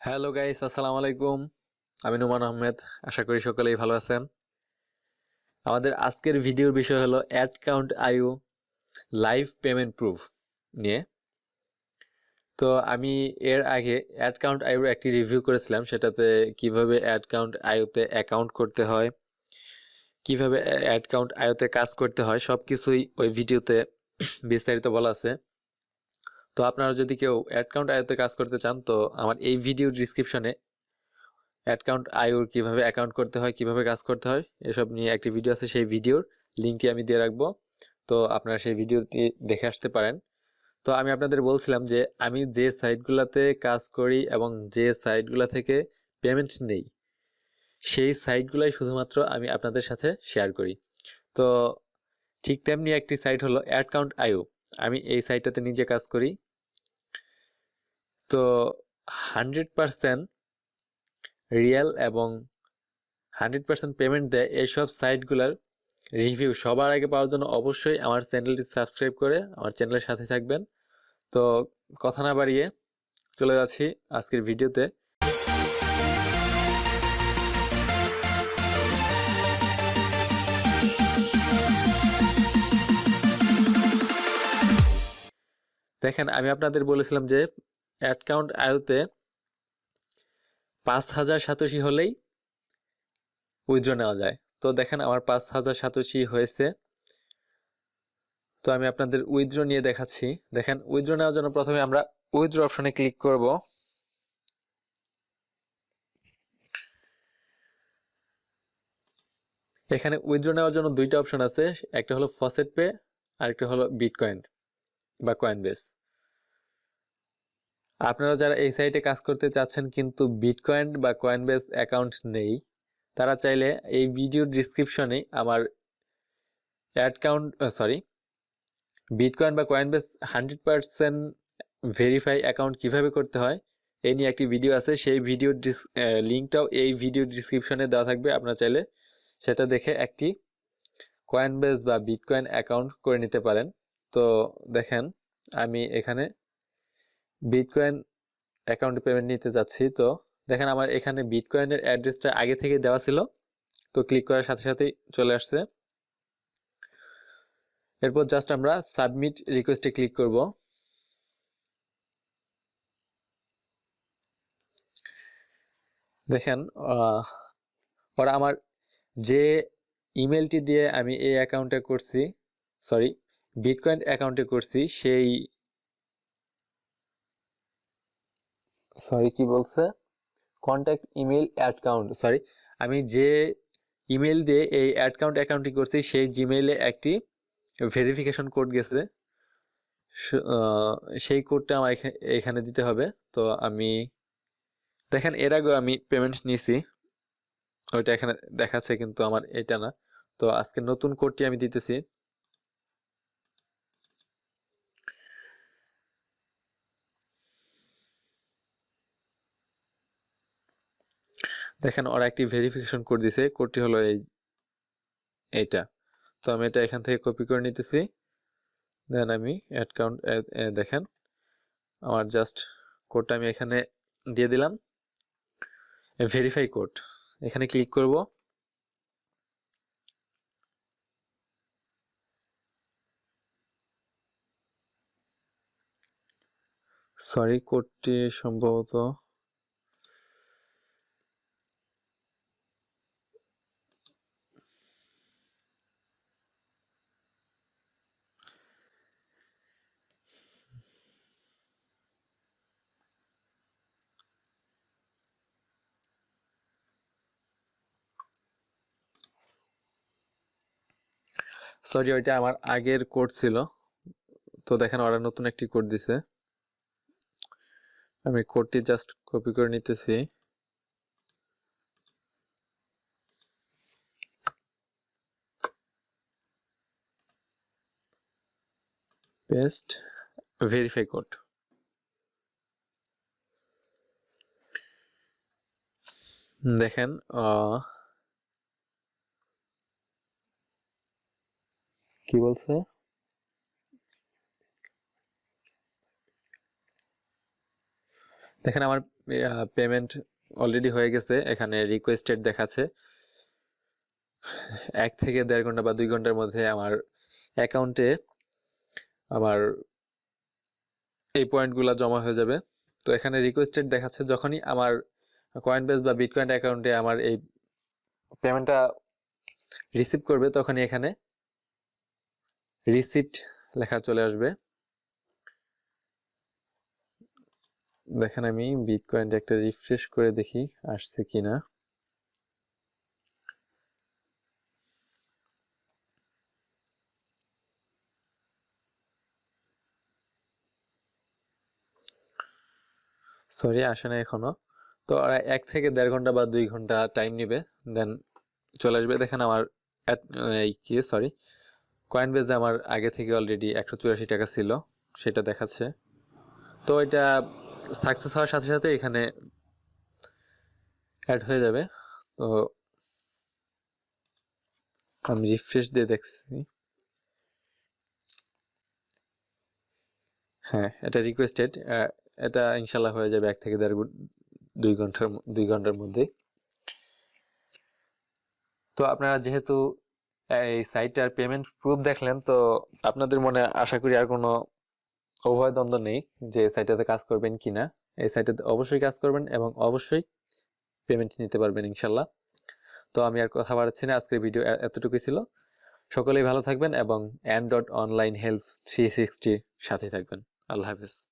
Hello guys আসসালামু আলাইকুম আমি নুমান আহমেদ। আশা করি সকলেই ভালো আছেন। আমাদের আজকের ভিডিওর বিষয় হলো অ্যাড কাউন্ট আইউ লাইভ পেমেন্ট প্রুফ নিয়ে। তো আমি এর আগে অ্যাড কাউন্ট আইউর একটি রিভিউ করেছিলাম, সেটাতে কীভাবে অ্যাড কাউন্ট আইউতে অ্যাকাউন্ট করতে হয়, কীভাবে অ্যাড কাউন্ট আইওতে কাজ করতে হয়, সবকিছুই ওই ভিডিওতে বিস্তারিত বলা আছে। তো আপনারা যদি কেউ অ্যাকাউন্ট আইওতে কাজ করতে চান, তো আমার এই ভিডিও ডিসক্রিপশনে অ্যাকাউন্ট আইওর কীভাবে অ্যাকাউন্ট করতে হয়, কীভাবে কাজ করতে হয়, এসব নিয়ে একটি ভিডিও আছে, সেই ভিডিওর লিঙ্কটি আমি দিয়ে রাখব। তো আপনারা সেই ভিডিওটি দেখে আসতে পারেন। তো আমি আপনাদের বলছিলাম যে, আমি যে সাইটগুলোতে কাজ করি এবং যে সাইটগুলো থেকে পেমেন্ট নেই, সেই সাইটগুলাই শুধুমাত্র আমি আপনাদের সাথে শেয়ার করি। তো ঠিক তেমনি একটি সাইট হলো অ্যাকাউন্ট আইও আমি এই সাইটটাতে নিজে কাজ করি। তো হান্ড্রেড পার্সেন্ট রিয়েল এবং হান্ড্রেড পার্সেন্ট পেমেন্ট দেয় এইসব সাইটগুলোর রিভিউ সবার আগে পাওয়ার জন্য অবশ্যই আমার চ্যানেলটি সাবস্ক্রাইব করে আমার চ্যানেলের সাথে থাকবেন। তো কথা না বাড়িয়ে চলে যাচ্ছি আজকের ভিডিওতে। দেখেন, আমি আপনাদের বলেছিলাম যে অ্যাকাউন্ট আয়ুতে পাঁচ হাজার সাতশি হলেই উইথড্র নেওয়া যায়। তো দেখেন আমার পাঁচ হাজার সাতশি হয়েছে। তো আমি আপনাদের উইথড্র নিয়ে দেখাচ্ছি। দেখেন উইথড্র নেওয়ার জন্য প্রথমে আমরা উইথড্র অপশনে ক্লিক করব। এখানে উইথড্র নেওয়ার জন্য দুইটা অপশন আছে। একটা হলো ফসেট পে আর একটা হলো বিটকয়েন বা কয়েন বেস আপনারা যারা এই সাইটে কাজ করতে চাচ্ছেন কিন্তু বিটকয়েন বা কয়েন বেস অ্যাকাউন্ট নেই, তারা চাইলে এই ভিডিও ডিসক্রিপশনে আমার অ্যাকাউন্ট সরি বিটকয়েন বা coinbase hundred percent verify account কীভাবে করতে হয়, এই নিয়ে একটি ভিডিও আছে। সেই ভিডিও লিঙ্কটাও এই ভিডিও ডিসক্রিপশনে দেওয়া থাকবে। আপনারা চাইলে সেটা দেখে একটি কয়েন বেস বা বিটকয়েন অ্যাকাউন্ট করে নিতে পারেন। তো দেখেন, আমি এখানে বিটকয়েন অ্যাকাউন্টে পেমেন্ট নিতে যাচ্ছি, তো দেখেন আমার এখানে বিটকয়েনের অ্যাড্রেসটা আগে থেকে দেওয়া ছিল, তো ক্লিক করার সাথে সাথেই চলে আসছে। এরপর জাস্ট আমরা সাবমিট রিকোয়েস্টে ক্লিক করব। দেখেন ওরা আমার যে ইমেলটি দিয়ে আমি এই অ্যাকাউন্টে করছি সরি বিটকয়েন অ্যাকাউন্টে করছি, সেই সরি কি বলছে? কন্ট্যাক্ট ইমেল অ্যাকাউন্ট সরি আমি যে ইমেল দিয়ে এই অ্যাকাউন্ট অ্যাকাউন্টটি করছি, সেই জিমেইলে একটি ভেরিফিকেশন কোড গেছে। সেই কোডটা আমার এখানে দিতে হবে। তো আমি, দেখেন, এর আগেও আমি পেমেন্ট নিছি। ওইটা এখানে দেখাচ্ছে, কিন্তু আমার এটা না। তো আজকে নতুন কোডটি আমি দিতেছি। দেখেন, ওরা একটি ভেরিফিকেশন কোড দিছে। কোডটি হলো এই, এইটা। তো আমি এটা এখান থেকে কপি করে নিতেছি। দেন আমি অ্যাকাউন্ট দেখেন, আমার জাস্ট কোডটা আমি এখানে দিয়ে দিলাম। ভেরিফাই কোড এখানে ক্লিক করব। সরি কোডটি সম্ভবত সরি ওইটা আমার আগের কোড ছিল। তো দেখেন, ওরা নতুন একটি কোড দিছে। আমি কোডটি জাস্ট কপি করে নিতেছি। পেস্ট ভেরিফাই কোড দেখেন কি বলছে? দেখেন আমার পেমেন্ট অলরেডি হয়ে গেছে, এখানে রিকোয়েস্টেড দেখাচ্ছে। এক থেকে দেড় ঘণ্টা বা দুই ঘণ্টার মধ্যে আমার অ্যাকাউন্টে আমার এই পয়েন্টগুলো জমা হয়ে যাবে। তো এখানে রিকোয়েস্টেড দেখাচ্ছে, যখনই আমার কয়েনবেস বা বিটকয়েন অ্যাকাউন্টে আমার এই পেমেন্টটা রিসিভ করবে, তখনই এখানে রিসিপ্ট লেখা চলে আসবে। দেখেন আমি বিটকয়েনটা একটা রিফ্রেশ করে দেখি আসছে কিনা সরি আসে না এখনও। তো এক থেকে দেড় ঘণ্টা বা দুই ঘণ্টা টাইম নেবে দেন চলে আসবে। দেখেন আমার এই কি সরি কয়েন আমার আগে থেকে অলরেডি একশো চুরাশি টাকা ছিল, সেটা দেখাচ্ছে। তো এটা সাকসেস হওয়ার সাথে সাথে এখানে অ্যাড হয়ে যাবে। তো আমি রিফ্রেশ দিয়ে দেখছি। হ্যাঁ এটা রিকোয়েস্টেড এটা ইনশাল্লাহ হয়ে যাবে এক থেকে দেড় দুই ঘণ্টার দুই ঘণ্টার মধ্যে তো আপনারা যেহেতু এই সাইটটার পেমেন্ট প্রুফ দেখলেন, তো আপনাদের মনে আশা করি আর কোনো অভয় দ্বন্দ্ব নেই যে সাইটটাতে কাজ করবেন কিনা এই সাইটটাতে অবশ্যই কাজ করবেন এবং অবশ্যই পেমেন্ট নিতে পারবেন ইনশাল্লাহ। তো আমি আর কথা বাড়াচ্ছি না, আজকের ভিডিও এতটুকুই ছিল। সকলেই ভালো থাকবেন এবং and dot online help three সিক্সটির সাথে থাকবেন। আল্লাহ হাফিজ।